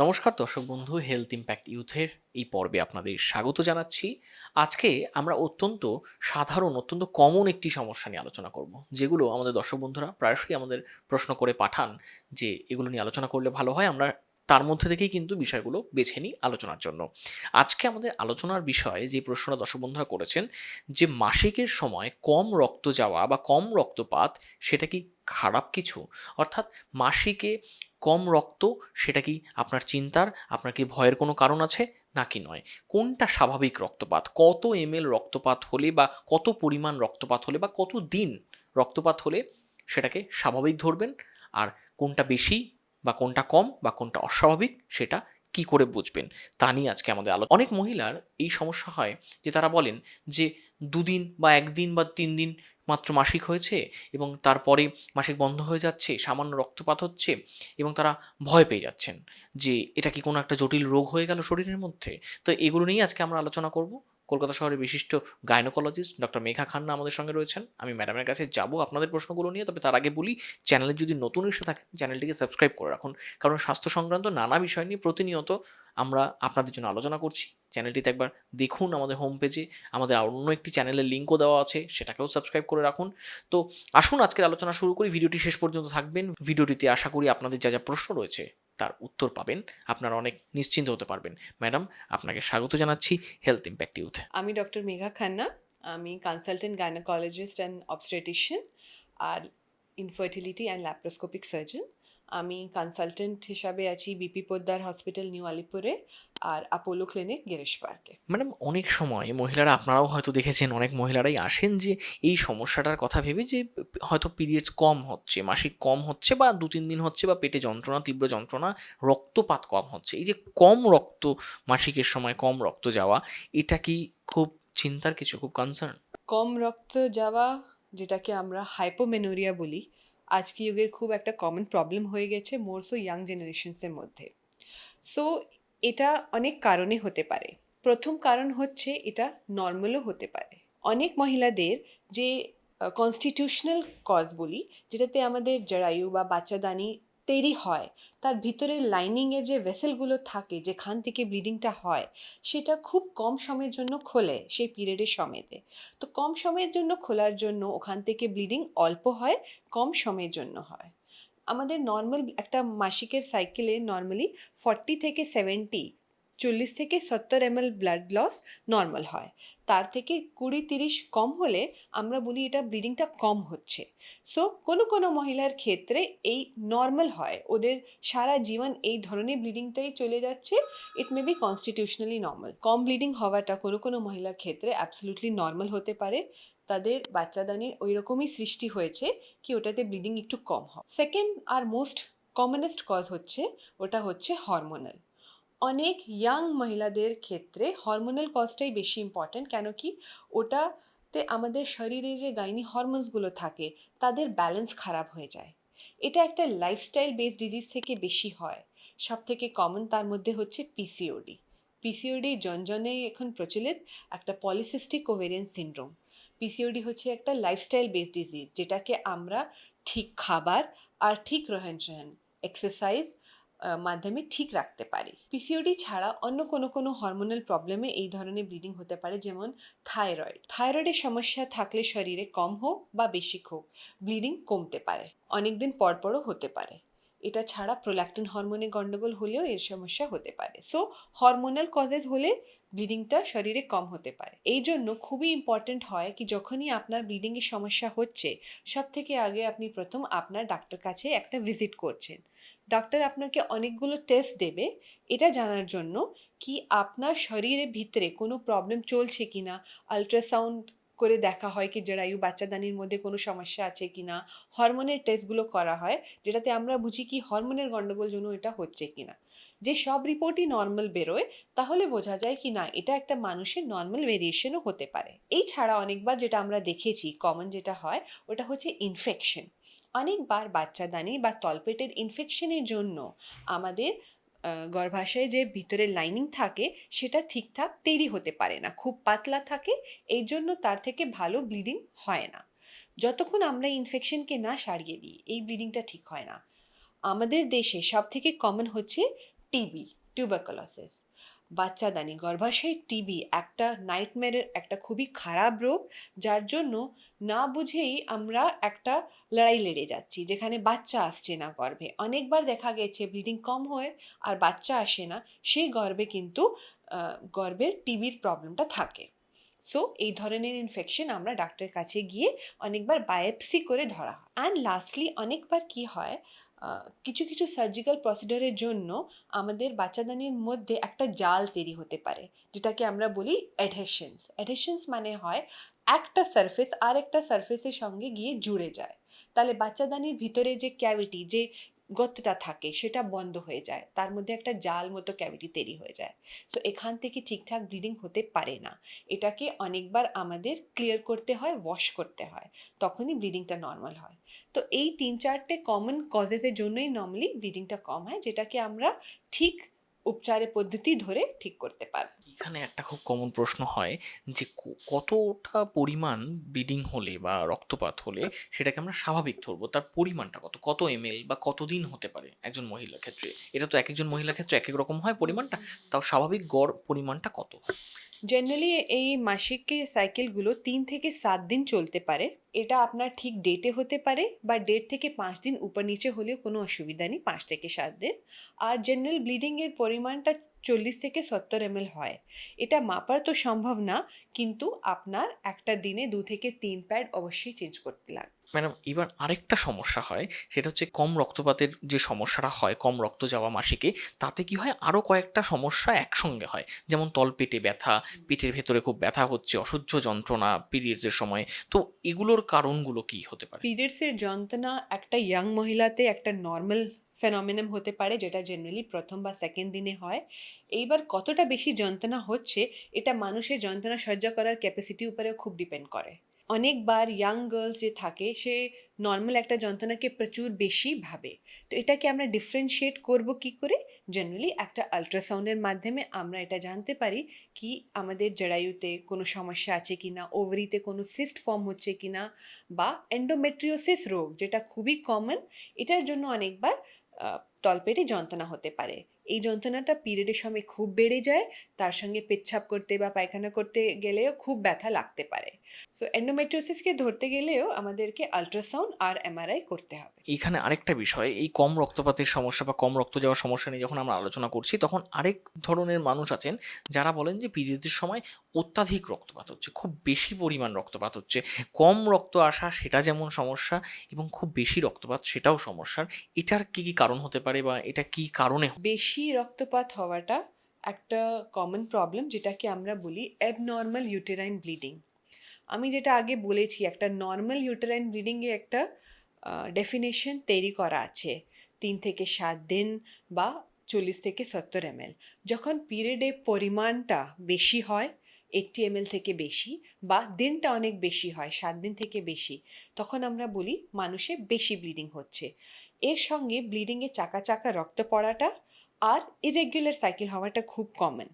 নমস্কার দর্শক বন্ধু হেলথ ইম্প্যাক্ট ইউথের এই পর্বে আপনাদের স্বাগত জানাচ্ছি। আজকে আমরা অত্যন্ত সাধারণ, অত্যন্ত কমন একটি সমস্যা নিয়ে আলোচনা করব, যেগুলো আমাদের দর্শক বন্ধুরা প্রায়শই আমাদের প্রশ্ন করে পাঠান যে এগুলো নিয়ে আলোচনা করলে ভালো হয়। আমরা তার মধ্যে থেকেই কিন্তু বিষয়গুলো বেছে নিই আলোচনার জন্য। আজকে আমাদের আলোচনার বিষয়ে যে প্রশ্নটা দর্শক বন্ধুরা করেছেন যে মাসিকের সময় কম রক্ত যাওয়া বা কম রক্তপাত, সেটা কি খারাপ কিছু? অর্থাৎ মাসিকে কম রক্ত, সেটা কি আপনার চিন্তার, আপনার কি ভয়ের কোনো কারণ আছে? নাকি নয়। কোনটা স্বাভাবিক রক্তপাত? কত এম রক্তপাত হলে বা কত পরিমাণ রক্তপাত হলে বা কত দিন রক্তপাত হলে সেটাকে স্বাভাবিক ধরবেন? আর কোনটা বেশি বা কোনটা কম বা কোনটা অস্বাভাবিক, সেটা কি করে বুঝবেন? তা নিয়ে আজকে আমাদের আলো অনেক মহিলার এই সমস্যা হয় যে তারা বলেন যে দুদিন বা একদিন বা তিন দিন মাত্র মাসিক হয়েছে এবং তারপরে মাসিক বন্ধ হয়ে যাচ্ছে, সামান্য রক্তপাত হচ্ছে এবং তারা ভয় পেয়ে যাচ্ছেন যে এটা কি কোনো একটা জটিল রোগ হয়ে গেল শরীরের মধ্যে? তো এগুলো নিয়েই আজকে আমরা আলোচনা করব। কলকাতা শহরের বিশিষ্ট গাইনোকোলজিস্ট ডক্টর মেঘা খান্না আমাদের সঙ্গে রয়েছেন। আমি ম্যাডামের কাছে যাব আপনাদের প্রশ্নগুলো নিয়ে, তবে তার আগে বলি, চ্যানেলে যদি নতুন এসে থাকেন, চ্যানেলটিকে সাবস্ক্রাইব করে রাখুন। কারণ স্বাস্থ্য সংক্রান্ত নানা বিষয় নিয়ে প্রতিনিয়ত আমরা আপনাদের জন্য আলোচনা করছি। চ্যানেলটিতে একবার দেখুন আমাদের হোম পেজে আমাদের অন্য একটি চ্যানেলের লিঙ্কও দেওয়া আছে, সেটাকেও সাবস্ক্রাইব করে রাখুন। তো আসুন আজকের আলোচনা শুরু করি। ভিডিওটি শেষ পর্যন্ত থাকবেন। ভিডিওটিতে আশা করি আপনাদের যা যা প্রশ্ন রয়েছে, তার উত্তর পাবেন। আপনারা অনেক নিশ্চিন্ত হতে পারবেন। ম্যাডাম, আপনাকে স্বাগত জানাচ্ছি হেলথ ইম্প্যাক্ট ইউথ আমি ডক্টর মেঘা খান্না। আমি কনসালটেন্ট গাইনোকোলজিস্ট অ্যান্ড অবস্ট্রেটিশিয়ান আর ইনফার্টিলিটি অ্যান্ড ল্যাপ্রোস্কোপিক সার্জন আমি কনসালটেন্ট হিসাবে আছি বিপি পোদ্দার হসপিটাল নিউ আলিপুরে আর আপোলো ক্লিনিক গিরিশ পার্কে ম্যাডাম অনেক সময় মহিলারা আপনারাও হয়তো দেখেছেন অনেক মহিলারাই আসেন যে এই সমস্যাটার কথা ভেবে যে হয়তো পিরিয়ডস কম হচ্ছে মাসিক কম হচ্ছে বা দু তিন দিন হচ্ছে বা পেটে যন্ত্রণা তীব্র যন্ত্রণা রক্তপাত কম হচ্ছে। এই যে কম রক্ত মাসিকের সময় কম রক্ত যাওয়া এটা কি খুব চিন্তার কিছু খুব কনসার্ন কম রক্ত যাওয়া যেটাকে আমরা হাইপোমেনোরিয়া বলি আজকে যুগের খুব একটা কমন প্রবলেম হয়ে গেছে মোরসো ইয়াং জেনারেশনসের মধ্যে। সো এটা অনেক কারণে হতে পারে। প্রথম কারণ হচ্ছে এটা নর্মালও হতে পারে। অনেক মহিলাদের যে কনস্টিটিউশনাল কজ বলি, যেটাতে আমাদের জরায়ু বা বাচ্চাদানি দেরি হয়, তার ভিতরের লাইনিংয়ের যে ভেসেলগুলো থাকে, যেখান থেকে ব্লিডিংটা হয়, সেটা খুব কম সময়ের জন্য খোলে সেই পিরিয়ডের সময়তে। তো কম সময়ের জন্য খোলার জন্য ওখান থেকে ব্লিডিং অল্প হয়, কম সময়ের জন্য হয়। আমাদের নর্মাল একটা মাসিকের সাইকেলে নর্মালি ফর্টি থেকে সেভেন্টি চল্লিশ থেকে সত্তর এম ব্লাড লস নর্মাল হয়। তার থেকে কুড়ি তিরিশ কম হলে আমরা বলি এটা ব্লিডিংটা কম হচ্ছে। সো কোনো কোনো মহিলার ক্ষেত্রে এই নর্মাল হয়। ওদের সারা জীবন এই ধরনের ব্লিডিংটাই চলে যাচ্ছে। It may be constitutionally normal com bleeding হওয়াটা কোনো কোনো মহিলার ক্ষেত্রে অ্যাবসলুটলি নর্মাল হতে পারে। তাদের বাচ্চাদানির ওই রকমই সৃষ্টি হয়েছে কি ওটাতে ব্লিডিং একটু কম হয়। সেকেন্ড আর মোস্ট কমনেস্ট কজ হচ্ছে, ওটা হচ্ছে হরমোনাল অনেক ইয়াং মহিলাদের ক্ষেত্রে হরমোনাল কজটাই বেশি ইম্পর্ট্যান্ট কেন কি ওটাতে আমাদের শরীরে যে গাইনি হরমোনসগুলো থাকে, তাদের ব্যালেন্স খারাপ হয়ে যায়। এটা একটা লাইফস্টাইল বেসড ডিজিজ থেকে বেশি হয়। সব থেকে কমন তার মধ্যে হচ্ছে পিসিওডি পিসিওডি জনজনে এখন প্রচলিত একটা পলিসিস্টিক ওভেরিয়ান সিন্ড্রোম পিসিওডি হচ্ছে একটা লাইফস্টাইল বেস ডিজিজ যেটাকে আমরা ঠিক খাবার আর ঠিক রহন সহন এক্সারসাইজ মাধ্যমে ঠিক রাখতে পারি। পিসিওডি ছাড়া অন্য কোনো কোনো হরমোনাল প্রবলেমে এই ধরনের ব্লিডিং হতে পারে, যেমন থাইরয়েড থাইরয়েডের সমস্যা থাকলে শরীরে কম হোক বা বেশি হোক ব্লিডিং কমতে পারে। অনেকদিন পরপরও হতে পারে। এটা ছাড়া প্রোল্যাক্টিন হরমোনে গণ্ডগোল হলেও এর সমস্যা হতে পারে। সো হরমোনাল কজেস হলে ব্লিডিংটা শরীরে কম হতে পারে। এই জন্য খুবই ইম্পর্টেন্ট হয় কি যখনই আপনার ব্লিডিংয়ের সমস্যা হচ্ছে সব থেকে আগে আপনি প্রথম আপনার ডাক্তার কাছে একটা ভিজিট করছেন। ডাক্তার আপনাকে অনেকগুলো টেস্ট দেবে। এটা জানার জন্য কি আপনার শরীরের ভিতরে কোনো প্রবলেম চলছে কি না আলট্রাসাউন্ড করে দেখা হয় কি জরায়ু বাচ্চাদানির মধ্যে কোনো সমস্যা আছে কি না হরমোনের টেস্টগুলো করা হয়, যেটাতে আমরা বুঝি কি হরমোনের গণ্ডগোল জন্য এটা হচ্ছে কি না যে সব রিপোর্টই নর্মাল বেরোয়, তাহলে বোঝা যায় কি না, এটা একটা মানুষের নর্মাল ভেরিয়েশনও হতে পারে। এই ছাড়া অনেকবার যেটা আমরা দেখেছি কমন যেটা হয়, ওটা হচ্ছে ইনফেকশন অনেকবার বাচ্চাদানি বা তলপেটের ইনফেকশনের জন্য আমাদের গর্ভাশয়ে যে ভিতরে লাইনিং থাকে, সেটা ঠিকঠাক তৈরি হতে পারে না। খুব পাতলা থাকে এই জন্য তার থেকে ভালো ব্লিডিং হয় না। যতক্ষণ আমরা ইনফেকশনকে না সারিয়ে দিই, এই ব্লিডিংটা ঠিক হয় না। আমাদের দেশে সব থেকে কমন হচ্ছে টিবি টিউবারকুলোসিস বাচ্চাদানি গর্ভাশয় টিবি একটা নাইটমেয়ারের একটা খুবই খারাপ রোগ, যার জন্য না বুঝেই আমরা একটা লড়াই লেড়ে যাচ্ছি, যেখানে বাচ্চা আসছে না গর্ভে। অনেকবার দেখা গেছে ব্লিডিং কম হয় আর বাচ্চা আসে না, সেই গর্ভে কিন্তু গর্ভের টিবির প্রবলেমটা থাকে। সো এই ধরনের ইনফেকশন আমরা ডাক্তারের কাছে গিয়ে অনেকবার বায়োপসি করে ধরা হয়। অ্যান্ড লাস্টলি অনেকবার কি হয় কিছু কিছু সার্জিক্যাল প্রসিডারের জন্য আমাদের বাচ্চাদানির মধ্যে একটা জাল তৈরি হতে পারে, যেটাকে আমরা বলি অ্যাডহেশনস অ্যাডহেশনস মানে হয় একটা সারফেস আর একটা সারফেসের সঙ্গে গিয়ে জুড়ে যায়। তাহলে বাচ্চাদানির ভিতরে যে ক্যাভিটি যে গর্তটা থাকে, সেটা বন্ধ হয়ে যায়। তার মধ্যে একটা জাল মতো ক্যাভিটি তৈরি হয়ে যায়। সো এখান থেকে ঠিকঠাক ব্লিডিং হতে পারে না। এটাকে অনেকবার আমাদের ক্লিয়ার করতে হয় ওয়াশ করতে হয়। তখনই ব্লিডিংটা নর্মাল হয়। তো এই তিন চারটে কমন কজেসের জন্যই নর্মালি ব্লিডিংটা কম হয়, যেটাকে আমরা ঠিক উপচারের পদ্ধতি ধরে ঠিক করতে পারবে। এখানে একটা খুব কমন প্রশ্ন হয় যে কতটা পরিমাণ ব্লিডিং হলে বা রক্তপাত হলে সেটাকে আমরা স্বাভাবিক ধরবো, তার পরিমাণটা কত? কত এম বা কতদিন হতে পারে একজন মহিলার ক্ষেত্রে? এটা তো এক একজন মহিলার ক্ষেত্রে এক এক রকম হয় পরিমাণটা, তাও স্বাভাবিক গড় পরিমাণটা কত? জেনারেলি এই মাসিক সাইকেলগুলো তিন থেকে সাত দিন চলতে পারে। এটা আপনার ঠিক ডেটে হতে পারে, বা ডেট থেকে পাঁচ দিন উপর নিচে হলেও কোনো অসুবিধা নেই, পাঁচ থেকে সাত দিন। আর জেনারেল ব্লিডিংয়ের পরিমাণটা চল্লিশ থেকে সত্তর এম হয়। এটা মাপার তো সম্ভব না কিন্তু আপনার একটা দিনে দু থেকে তিন প্যাড অবশ্যই চেঞ্জ করতে লাগবে। ম্যাডাম এবার আরেকটা সমস্যা হয় সেটা হচ্ছে কম রক্তপাতের যে সমস্যাটা হয় কম রক্ত যাওয়া মাসিকে তাতে কি হয় আরও কয়েকটা সমস্যা একসঙ্গে হয়। যেমন তলপেটে ব্যথা পেটের ভেতরে খুব ব্যথা হচ্ছে অসহ্য যন্ত্রণা পিরিয়ডসের সময়। তো এগুলোর কারণগুলো কি হতে পারে? পিরিয়ডসের যন্ত্রণা একটা ইয়াং মহিলাতে একটা নর্মাল ফেনমিনাম হতে পারে, যেটা জেনারেলি প্রথম বা সেকেন্ড দিনে হয়। এইবার কতটা বেশি যন্ত্রণা হচ্ছে, এটা মানুষের যন্ত্রণা সহ্য করার ক্যাপাসিটি উপরেও খুব ডিপেন্ড করে। অনেকবার ইয়াং গার্লস যে থাকে, সে নর্মাল একটা যন্ত্রণাকে প্রচুর বেশি ভাবে। তো এটাকে আমরা ডিফারেন্সিয়েট করব কি করে? জেনারেলি একটা আলট্রাসাউন্ডের মাধ্যমে আমরা এটা জানতে পারি কি আমাদের জরায়ুতে কোনো সমস্যা আছে কি না ওভারিতে কোনো সিস্ট ফর্ম হচ্ছে কি না, বা এন্ডোমেট্রিওসিস রোগ, যেটা খুবই কমন এটার জন্য অনেকবার তলপেটে যন্ত্রণা হতে পারে। এই যন্ত্রণাটা পিরিয়ডের সময় খুব বেড়ে যায় তার সঙ্গে পেচ্ছাপ করতে বা পায়খানা করতে গেলেও খুব ব্যথা লাগতে পারে। সো অ্যান্ডোমেট্রোসিসকে ধরতে গেলেও আমাদেরকে আলট্রাসাউন্ড আর এমআরআই করতে হবে। এখানে আরেকটা বিষয় এই কম রক্তপাতের সমস্যা বা কম রক্ত যাওয়ার সমস্যা নিয়ে যখন আমরা আলোচনা করছি তখন আরেক ধরনের মানুষ আছেন যারা বলেন যে পিরিয়ডের সময় অত্যাধিক রক্তপাত হচ্ছে খুব বেশি পরিমাণ রক্তপাত হচ্ছে। কম রক্ত আসা সেটা যেমন সমস্যা এবং খুব বেশি রক্তপাত সেটাও সমস্যার। এটার কি কি কারণ হতে পারে বা এটা কি কারণে হয়? বেশি রক্তপাত হওয়াটা একটা কমন প্রবলেম যেটাকে আমরা বলি অ্যাবনর্মাল ইউটেরাইন ব্লিডিং আমি যেটা আগে বলেছি, একটা নর্মাল ইউটেরাইন ব্লিডিংয়ে একটা ডেফিনেশন তৈরি করা আছে। তিন থেকে সাত দিন বা চল্লিশ থেকে সত্তর এম যখন পিরিয়ডে পরিমাণটা বেশি হয় এইটটি এম থেকে বেশি বা দিনটা অনেক বেশি হয়, সাত দিন থেকে বেশি, তখন আমরা বলি মানুষে বেশি ব্লিডিং হচ্ছে। এর সঙ্গে ব্লিডিংয়ে চাকা চাকা রক্ত পড়াটা আর ইরেগুলার সাইকেল হওয়াটা খুব কমন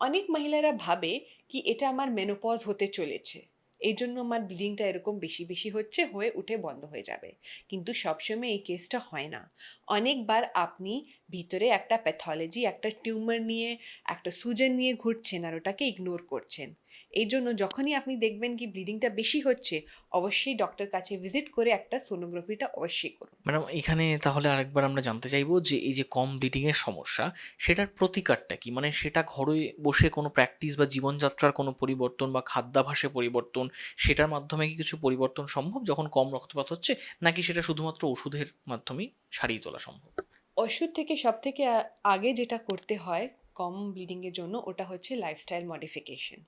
অনেক মহিলারা ভাবে কি এটা আমার মেনোপজ হতে চলেছে। এই জন্য আমার ব্লিডিংটা এরকম বেশি বেশি হচ্ছে, হয়ে উঠে বন্ধ হয়ে যাবে। কিন্তু সবসময় এই কেসটা হয় না। অনেকবার আপনি ভিতরে একটা প্যাথলজি একটা টিউমার নিয়ে, একটা সুজন নিয়ে ঘুরছেন আর ওটাকে ইগনোর করছেন। এই জন্য যখনই আপনি দেখবেন কি ব্লিডিংটা বেশি হচ্ছে অবশ্যই ডক্টর কাছে ভিজিট করে একটা সোনোগ্রাফিটা অবশ্যই করুন। ম্যাডাম এখানে তাহলে আরেকবার আমরা জানতে চাইব যে এই যে কম ব্লিডিংয়ের সমস্যা সেটার প্রতিকারটা কি? মানে সেটা ঘরে বসে কোনো প্র্যাকটিস বা জীবনযাত্রার কোনো পরিবর্তন বা খাদ্যাভাসে পরিবর্তন সেটার মাধ্যমে কি কিছু পরিবর্তন সম্ভব যখন কম রক্তপাত হচ্ছে নাকি সেটা শুধুমাত্র ওষুধের মাধ্যমেই সারিয়ে তোলা সম্ভব? ওষুধ থেকে সব থেকে আগে যেটা করতে হয় কম ব্লিডিংয়ের জন্য ওটা হচ্ছে লাইফস্টাইল মডিফিকেশন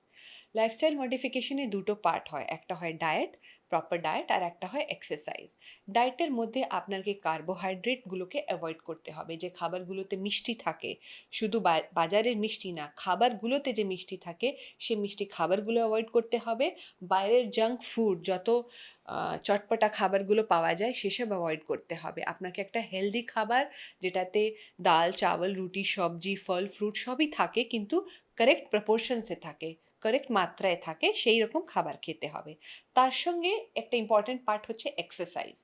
লাইফস্টাইল মডিফিকেশনে দুটো পার্ট হয়। একটা হয় ডায়েট প্রপার ডায়েট আর একটা হয় এক্সারসাইজ ডায়েটের মধ্যে আপনাকে কার্বোহাইড্রেটগুলোকে অ্যাভয়েড করতে হবে। যে খাবারগুলোতে মিষ্টি থাকে, শুধু বাজারের মিষ্টি না, খাবারগুলোতে যে মিষ্টি থাকে, সে মিষ্টি খাবারগুলো অ্যাভয়েড করতে হবে। বাইরের জাঙ্ক ফুড যত চটপটা খাবারগুলো পাওয়া যায়, সেসব অ্যাভয়েড করতে হবে। আপনাকে একটা হেলদি খাবার, যেটাতে ডাল চাवल রুটি, সবজি, ফল ফ্রুট সবই থাকে, কিন্তু কারেক্ট প্রপোর্শনসে থাকে। কারেক্ট মাত্রায় থাকে, সেই রকম খাবার খেতে হবে। তার সঙ্গে একটা ইম্পর্ট্যান্ট পার্ট হচ্ছে এক্সারসাইজ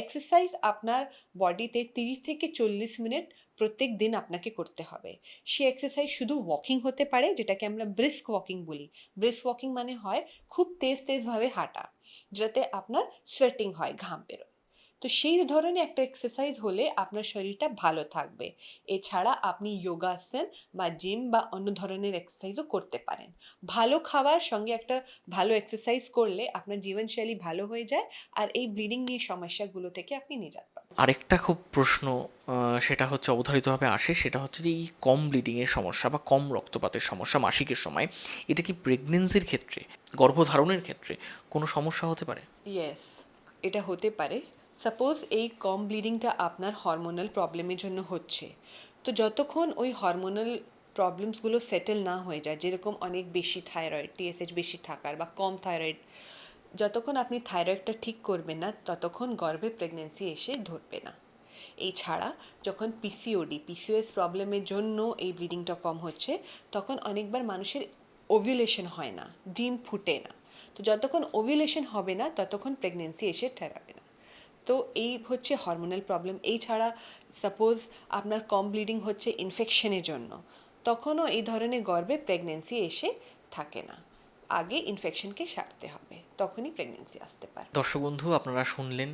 এক্সারসাইজ আপনার বডিতে তিরিশ থেকে চল্লিশ মিনিট প্রত্যেক দিন আপনাকে করতে হবে। সে এক্সারসাইজ শুধু ওয়াকিং হতে পারে, যেটাকে আমরা ব্রিস্ক ওয়াকিং বলি। ব্রিস্ক ওয়াকিং মানে হয় খুব তেজ তেজভাবে হাঁটা, যাতে আপনার সোয়েটিং হয়, ঘাম বেরোয়। তো সেই ধরনের একটা এক্সারসাইজ হলে আপনার শরীরটা ভালো থাকবে। এছাড়া আপনি যোগাসন বা জিম বা অন্য ধরনের এক্সারসাইজও করতে পারেন। ভালো খাবার সঙ্গে একটা ভালো এক্সারসাইজ করলে আপনার জীবনশৈলী ভালো হয়ে যায় আর এই ব্লিডিং নিয়ে সমস্যাগুলো থেকে আপনি নিজাত পাবেন। আরেকটা খুব প্রশ্ন সেটা হচ্ছে অবধারিতভাবে আসে সেটা হচ্ছে যে এই কম ব্লিডিংয়ের সমস্যা বা কম রক্তপাতের সমস্যা মাসিকের সময় এটা কি প্রেগনেন্সির ক্ষেত্রে গর্ভধারণের ক্ষেত্রে কোনো সমস্যা হতে পারে? ইয়েস এটা হতে পারে। সাপোজ এই কম ব্লিডিংটা আপনার হরমোনাল প্রবলেমের জন্য হচ্ছে। তো যতক্ষণ ওই হরমোনাল প্রবলেমসগুলো সেটেল না হয়ে যায়, যেরকম অনেক বেশি থাইরয়েড টিএসএইচ বেশি থাকার বা কম থাইরয়েড যতক্ষণ আপনি থাইরয়েডটা ঠিক করবেন না, ততক্ষণ গর্ভে প্রেগনেন্সি এসে ধরবে না। এছাড়া যখন পিসিওডি পিসিওএস প্রবলেমের জন্য এই ব্লিডিংটা কম হচ্ছে, তখন অনেকবার মানুষের ওভিউলেশন হয় না, ডিম ফুটে না। তো যতক্ষণ ওভিউলেশন হবে না, ততক্ষণ প্রেগনেন্সি এসে ঠেরাবে না। তো এই হচ্ছে হরমোনাল প্রবলেম এই ছাড়া সাপোজ আপনার কম ব্লিডিং হচ্ছে ইনফেকশনের জন্য, তখনও এই ধরনের গর্বে প্রেগনেন্সি এসে থাকে না। আগে ইনফেকশনকে সারতে হবে, তখনই প্রেগনেন্সি আসতে পারে। দর্শক বন্ধু, আপনারা শুনলেন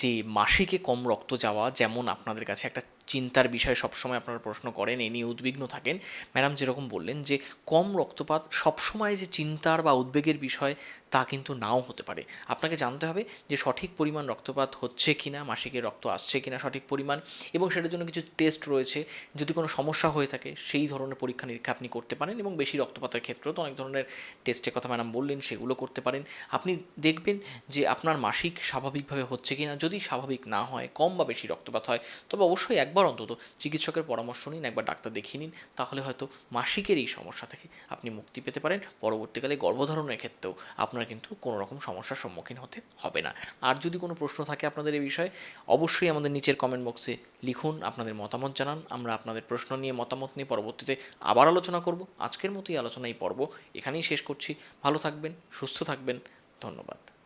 যে মাসিকে কম রক্ত যাওয়া যেমন আপনাদের কাছে একটা চিন্তার বিষয় সবসময় আপনারা প্রশ্ন করেন, এ নিয়ে উদ্বিগ্ন থাকেন। ম্যাডাম যেরকম বললেন যে, কম রক্তপাত সবসময় যে চিন্তার বা উদ্বেগের বিষয় তা কিন্তু নাও হতে পারে। আপনাকে জানতে হবে যে, সঠিক পরিমাণ রক্তপাত হচ্ছে কিনা, মাসিকের রক্ত আসছে কিনা সঠিক পরিমাণ, এবং সেটার জন্য কিছু টেস্ট রয়েছে। যদি কোনো সমস্যা হয়ে থাকে, সেই ধরনের পরীক্ষা নিরীক্ষা আপনি করতে পারেন, এবং বেশি রক্তপাতের ক্ষেত্রেও তো অনেক ধরনের টেস্টের কথা ম্যাডাম বললেন, সেগুলো করতে পারেন। আপনি দেখবেন যে, আপনার মাসিক স্বাভাবিকভাবে হচ্ছে কিনা, যদি স্বাভাবিক না হয়, কম বা বেশি রক্তপাত হয়, তবে অবশ্যই একবার অন্তত চিকিৎসকের পরামর্শ নিন, একবার ডাক্তার দেখিয়ে নিন, তাহলে হয়তো মাসিকের এই সমস্যা থেকে আপনি মুক্তি পেতে পারেন। পরবর্তীকালে গর্ভধারণের ক্ষেত্রেও আপনার কিন্তু কোনো রকম সমস্যার সম্মুখীন হতে হবে না। আর যদি কোনো প্রশ্ন থাকে আপনাদের এই বিষয়ে, অবশ্যই আমাদের নিচের কমেন্ট বক্সে লিখুন, আপনাদের মতামত জানান, আমরা আপনাদের প্রশ্ন নিয়ে, মতামত নিয়ে পরবর্তীতে আবার আলোচনা করব। আজকের মতোই আলোচনা এই পর্ব এখানেই শেষ করছি। ভালো থাকবেন, সুস্থ থাকবেন, ধন্যবাদ।